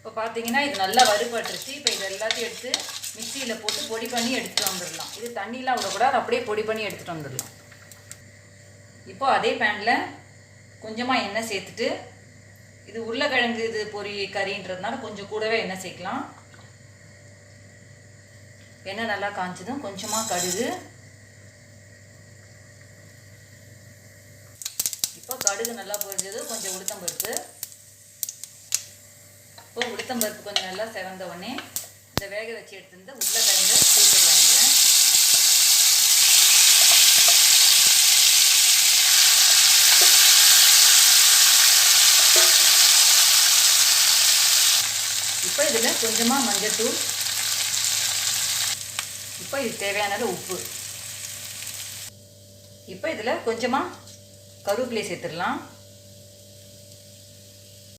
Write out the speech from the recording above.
இப்போ பார்த்தீங்கன்னா இது நல்லா வறுபட்டுருச்சு இப்போ இது எல்லாத்தையும் எடுத்து மிக்சியில் போட்டு பொடி பண்ணி எடுத்துகிட்டு வந்துடலாம். இது தண்ணியெலாம் விடக்கூடாது. அப்படியே பொடி பண்ணி எடுத்துகிட்டு வந்துடலாம். இப்போது அதே பேனில் கொஞ்சமாக எண்ணெய் சேர்த்துட்டு இது உருளைக்கிழங்கு இது பொரி கறின்றதுனால கொஞ்சம் கூடவே எண்ணெய் சேர்க்கலாம். எண்ணெய் நல்லா காய்ச்சதும் கொஞ்சமாக கடுகு. இப்போ கடுகு நல்லா பொரிஞ்சது கொஞ்சம் உளுத்தம் பருப்பு இப்போ உளுத்தம்பருப்பு கொஞ்சம் நல்லா செவந்த உடனே இந்த வேக வச்சு எடுத்துருந்து உருளைக்கிழங்கு சேர்த்துக்கலாம் இதில் இப்போ இதில் கொஞ்சமாக மஞ்சத்தூள். இப்போ இது தேவையானது உப்பு. இப்போ இதில் கொஞ்சமாக கருவேப்பிலை சேர்த்துடலாம்.